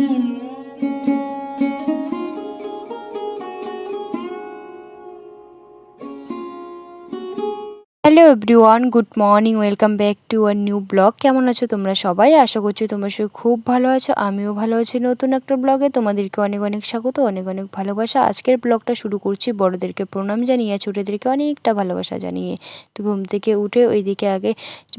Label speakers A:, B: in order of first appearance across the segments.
A: Mm-hmm. Everyone good morning welcome back to our new blog কেমন আছো তোমরা সবাই? আশা করছি তোমরা সবাই খুব ভালো আছো, আমিও ভালো আছি। নতুন একটা ব্লগে তোমাদেরকে অনেক অনেক স্বাগত, অনেক অনেক ভালোবাসা। আজকের ব্লগটা শুরু করছি বড়োদেরকে প্রণাম জানিয়ে, ছোটোদেরকে অনেকটা ভালোবাসা জানিয়ে। তো ঘুম থেকে উঠে ওইদিকে আগে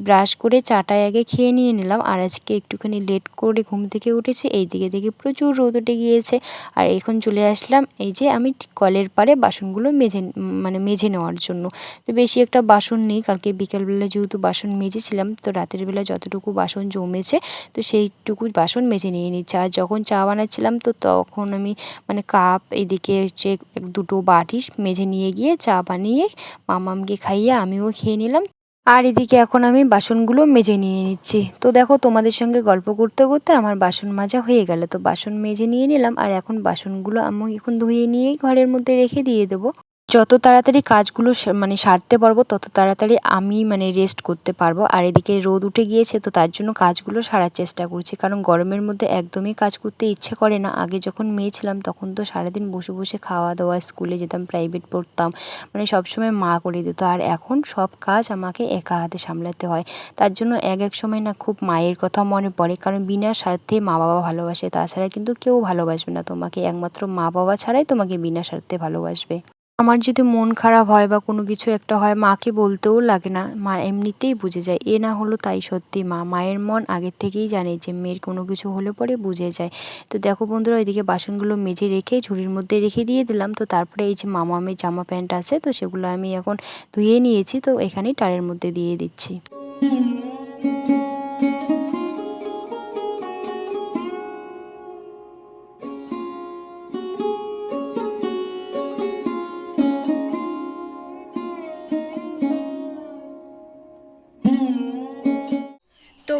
A: ব্রাশ করে চাটায় আগে খেয়ে নিয়ে নিলাম। আর আজকে একটুখানি লেট করে ঘুম থেকে উঠেছি এই দিকে দেখে প্রচুর রোদ উঠে গিয়েছে। আর এখন চলে আসলাম এই যে আমি কলের পাড়ে বাসনগুলো মেজে মানে মেজে নেওয়ার জন্য। তো বেশি একটা বাসন নেই কালকে বিকেলবেলা যেহেতু বাসন মেজেছিলাম, তো রাতের বেলা যতটুকু বাসন জমেছে, তো সেইটুকু বাসন মেজে নিয়ে নিচ্ছি। আর যখন চা বানাচ্ছিলাম, তো তখন আমি মানে কাপ, এদিকে হচ্ছে দুটো বাটি মেজে নিয়ে গিয়ে চা বানিয়ে মামামকে খাইয়ে আমিও খেয়ে নিলাম। আর এদিকে এখন আমি বাসনগুলো মেজে নিয়ে নিচ্ছি। তো দেখো, তোমাদের সঙ্গে গল্প করতে করতে আমার বাসন মাজা হয়ে গেল। তো বাসন মেজে নিয়ে নিলাম, আর এখন বাসনগুলো আমি এখন ধুয়ে নিয়েই ঘরের মধ্যে রেখে দিয়ে দেবো। যত তাড়াতাড়ি কাজগুলো মানে সারতে পারব, তত তাড়াতাড়ি আমি মানে রেস্ট করতে পারব। আর এদিকে রোদ উঠে গিয়েছে, তো তার জন্য কাজগুলো সারার চেষ্টা করছি। কারণ গরমের মধ্যে একদমই কাজ করতে ইচ্ছে করে না। আগে যখন মেয়ে ছিলাম, তখন তো সারাদিন বসে বসে খাওয়া দাওয়া, স্কুলে যেতাম প্রাইভেট পড়তাম। মানে সবসময় মা করে দিত। আর এখন সব কাজ আমাকে একা হাতে সামলাতে হয়। তার জন্য এক এক সময় না খুব মায়ের কথা মনে পড়ে। কারণ বিনা স্বার্থে মা বাবা ভালোবাসে। তাছাড়া কিন্তু কেউ ভালোবাসবে না। তোমাকে একমাত্র মা বাবা ছাড়াই তোমাকে বিনা স্বার্থে ভালোবাসবে। আমার যদি মন খারাপ হয় বা কোনো কিছু একটা হয়, মাকে বলতেও লাগে না। মা এমনিতেই বুঝে যায়। এ না হলো তাই সত্যি মা। মায়ের মন আগের থেকেই জানে যে মেয়ের কোনো কিছু হলে পরে বুঝে যায়। তো দেখো বন্ধুরা, ওইদিকে বাসনগুলো মেজে রেখে ঝুড়ির মধ্যে রেখে দিয়ে দিলাম। তো তারপরে এই যে মামামের জামা প্যান্ট আছে, তো সেগুলো আমি এখন ধুয়ে নিয়েছি। তো এখানেই টারের মধ্যে দিয়ে দিচ্ছি।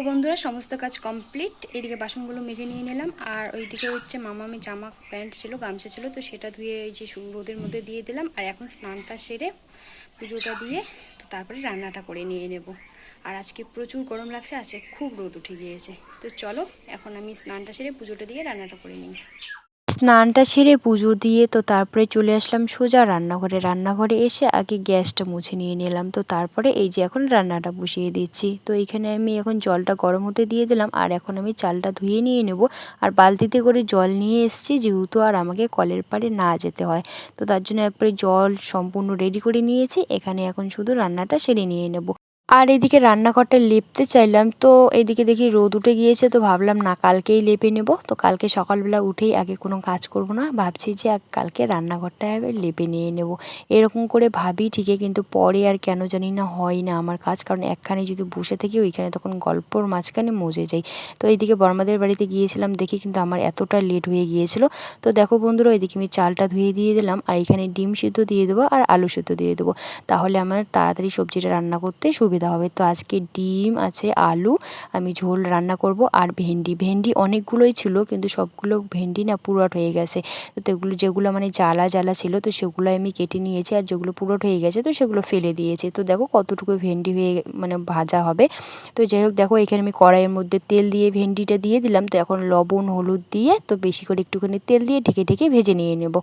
A: বন্ধুরা, সমস্ত কাজ কমপ্লিট এদিকে বাসনগুলো মেজে নিয়ে নিলাম। আর ওইদিকে হচ্ছে মামা আমি জামা প্যান্ট ছিল, গামছা ছিল, তো সেটা ধুয়ে এই যে রোদের মধ্যে দিয়ে দিলাম। আর এখন স্নানটা সেরে পুজোটা দিয়ে তো তারপরে রান্নাটা করে নিয়ে নেব। আর আজকে প্রচুর গরম লাগছে, আজকে খুব রোদ উঠে গিয়েছে। তো চলো, এখন আমি স্নানটা সেরে পুজোটা দিয়ে রান্নাটা করে নিই। স্নানটা সেরে পুজো দিয়ে তো তারপরে চলে আসলাম সোজা রান্নাঘরে। রান্নাঘরে এসে আগে গ্যাসটা মুছে নিয়ে নিলাম। তো তারপরে এই যে এখন রান্নাটা বসিয়ে দিচ্ছি। তো এখানে আমি এখন জলটা গরম হতে দিয়ে দিলাম আর এখন আমি চালটা ধুয়ে নিয়ে নেব। আর বালতিতে করে জল নিয়ে এসছি যেহেতু আর আমাকে কলের পাড়ে না যেতে হয়। তো তার জন্য একবারে জল সম্পূর্ণ রেডি করে নিয়েছি। এখানে এখন শুধু রান্নাটা সেরে নিয়ে নেব। আর এদিকে রান্নাঘরটা লেপতে চাইলাম, তো এদিকে দেখি রোদ উঠে গিয়েছে, তো ভাবলাম না কালকেই লেপে নেব। তো কালকে সকালবেলা উঠেই আগে কোনো কাজ করব না, ভাবছি যে কালকে রান্নাঘরটা লেপে নিয়ে নেব। এরকম করে ভাবি, ঠিকই কিন্তু পরে আর কেন জানি না হয় না আমার কাজ, কারণ একখানে যদি বসে থাকি, ওইখানে তখন গল্পর মাঝখানে মজে যাই। তো এইদিকে বর্মাদের বাড়িতে গিয়েছিলাম, দেখি কিন্তু আমার এতটা লেট হয়ে গিয়েছিল। তো দেখো বন্ধুরা ওইদিকে আমি চালটা ধুয়ে দিয়ে দিলাম, আর এখানে ডিম সিদ্ধ দিয়ে দেবো আর আলু সিদ্ধ দিয়ে দেবো। তাহলে আমার তাড়াতাড়ি সবজিটা রান্না করতে সুবিধা সুবিধা হবে। তো আজকে ডিম আছে, আলু, আমি ঝোল রান্না করব আর ভেন্ডি। ভেন্ডি অনেকগুলোই ছিল কিন্তু সবগুলো ভেন্ডি না পুরট হয়ে গেছে। তো এগুলো যেগুলো মানে জ্বালা জ্বালা ছিল তো সেগুলো আমি কেটে নিয়েছি আর যেগুলো পুরট হয়ে গেছে তো সেগুলো ফেলে দিয়েছি। তো দেখো কতটুকু ভেন্ডি হয়ে মানে ভাজা হবে। তো যাই হোক দেখো এখানে আমি কড়াইয়ের মধ্যে তেল দিয়ে ভেন্ডিটা দিয়ে দিলাম। তো এখন লবণ, হলুদ দিয়ে তো বেশি করে একটুখানি তেল দিয়ে ঢেকে ঢেকে ভেজে নিয়ে নেব।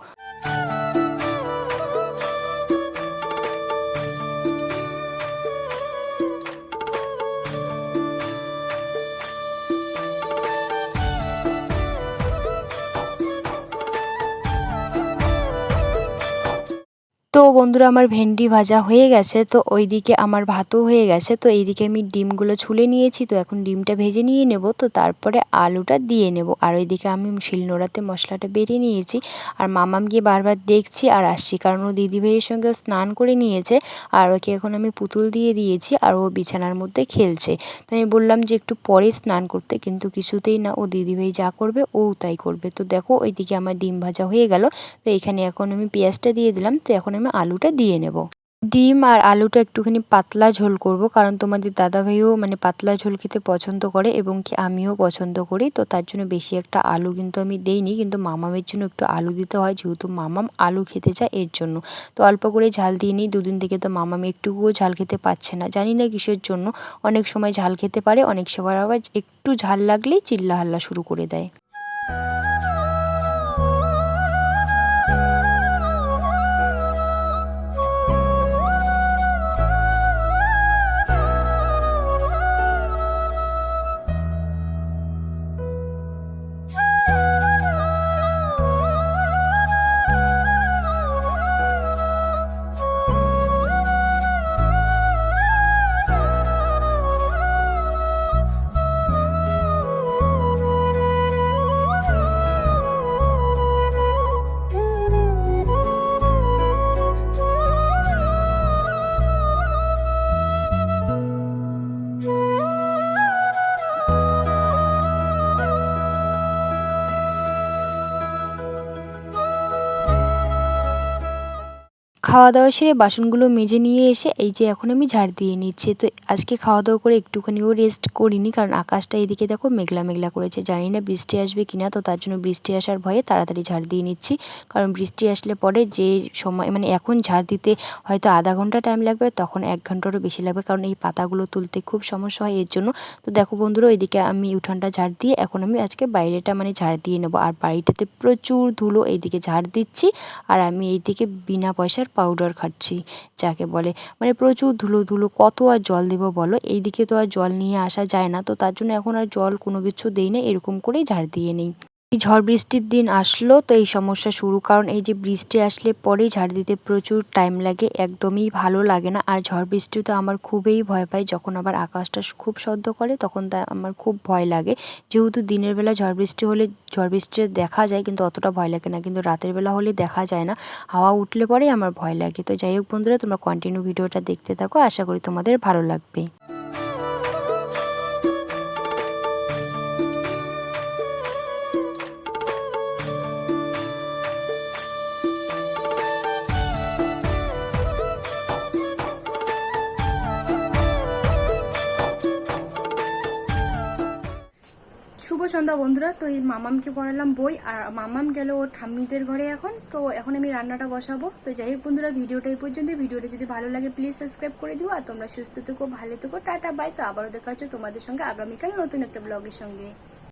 A: বন্ধুরা, আমার ভেন্ডি ভাজা হয়ে গেছে, তো ওইদিকে আমার ভাতও হয়ে গেছে, তো এইদিকে আমি ডিমগুলো ছুলে নিয়েছি, তো এখন ডিমটা ভেজে নিয়ে নেব, তো তারপরে আলুটা দিয়ে নেব, আর ওইদিকে আমি শিলনোড়াতে মশলাটা বেরিয়ে নিয়েছি, আর মামাম গিয়ে বারবার দেখছি আর আসছি, কারণ ও দিদিভাইয়ের সঙ্গে স্নান করে নিয়েছে, আর ওকে এখন আমি পুতুল দিয়ে দিয়েছি, আর ও বিছানার মধ্যে খেলছে, তো আমি বললাম যে একটু পরে স্নান করতে, কিন্তু কিছুতেই না ও দিদিভাই যা করবে, ও তাই করবে, তো দেখো ওইদিকে আমার ডিম ভাজা হয়ে গেল, তো এখানে এখন আমি পেঁয়াজটা দিয়ে দিলাম, তো এখন আমি আলুটা দিয়ে নেব। ডিম আর আলুটা একটুখানি পাতলা ঝোল করব কারণ তোমাদের দাদাভাইও মানে পাতলা ঝোল খেতে পছন্দ করে এবং কি আমিও পছন্দ করি। তো তার জন্য বেশি একটা আলু কিন্তু আমি দেইনি কিন্তু মামামের জন্য একটু আলু দিতে হয় যেহেতু মামাম আলু খেতে চায় এর জন্য। তো অল্প করে ঝাল দিয়ে নিই। দুদিন থেকে তো মামাম একটুকুও ঝাল খেতে পাচ্ছে না। জানি না কিসের জন্য। অনেক সময় ঝাল খেতে পারে, অনেক সময় আবার একটু ঝাল লাগলেই চিল্লা হাল্লা শুরু করে দেয়। খাওয়া দাওয়া সেরে বাসনগুলো মেজে নিয়ে এসে এই যে এখন আমি ঝাড় দিয়ে নিচ্ছি। তো আজকে খাওয়া দাওয়া করে একটুখানিও রেস্ট করিনি কারণ আকাশটা এদিকে দেখো মেঘলা মেঘলা করেছে। জানি না বৃষ্টি আসবে কিনা, তো তার জন্য বৃষ্টি আসার ভয়ে তাড়াতাড়ি ঝাড় দিয়ে নিচ্ছি। কারণ বৃষ্টি আসলে পরে যে সময় মানে এখন ঝাড় দিতে হয়তো আধা ঘণ্টা টাইম লাগবে, তখন এক ঘন্টারও বেশি লাগবে কারণ এই পাতাগুলো তুলতে খুব সমস্যা হয় এর জন্য। তো দেখো বন্ধুরা, ওইদিকে আমি উঠানটা ঝাড় দিয়ে এখন আমি আজকে বাইরেটা মানে ঝাড় দিয়ে নেব। আর বাড়িটাতে প্রচুর ধুলো, এইদিকে ঝাড় দিচ্ছি। আর আমি এইদিকে বিনা পয়সার পাউডার খাচ্ছি, যাকে বলে মানে প্রচুর ধুলো ধুলো, কত আর জল দেবো বলো? এইদিকে তো আর জল নিয়ে আসা যায় না, তো তার জন্য এখন আর জল কোনো কিছু দেই না, এরকম করেই ঝাড় দিয়ে নেই। এই ঝড় বৃষ্টির দিন আসলো, তো এই সমস্যা শুরু। কারণ এই যে বৃষ্টি আসলে পরেই ঝাড় দিতে প্রচুর টাইম লাগে, একদমই ভালো লাগে না। আর ঝড় বৃষ্টি তো আমার খুবই ভয় পাই যখন আবার আকাশটা খুব সদ্য করে, তখন তা আমার খুব ভয় লাগে। যেহেতু দিনের বেলা ঝড় বৃষ্টি হলে, ঝড় বৃষ্টি দেখা যায়, কিন্তু অতটা ভয় লাগে না। কিন্তু রাতের বেলা হলে দেখা যায় না। হাওয়া উঠলে পরেই আমার ভয় লাগে। তো যাই হোক বন্ধুরা, তোমরা কন্টিনিউ ভিডিওটা দেখতে থাকো। আশা করি তোমাদের ভালো লাগবে।
B: সন্ধ্যা, বন্ধুরা। তো এই মামামকে পড়ালাম বই। আর মামাম গেল ওর ঠাম্মিদের ঘরে এখন। তো এখন আমি রান্নাটা বসাবো। তো যাই হোক, বন্ধুরা, ভিডিওটা এই পর্যন্ত। ভিডিওটা যদি ভালো লাগে প্লিজ সাবস্ক্রাইব করে দিও। আর তোমরা সুস্থ থেকো, ভালো থেকো, টাটা বাই তো আবারও দেখা হচ্ছে তোমাদের সঙ্গে আগামীকাল নতুন একটা ব্লগের সঙ্গে।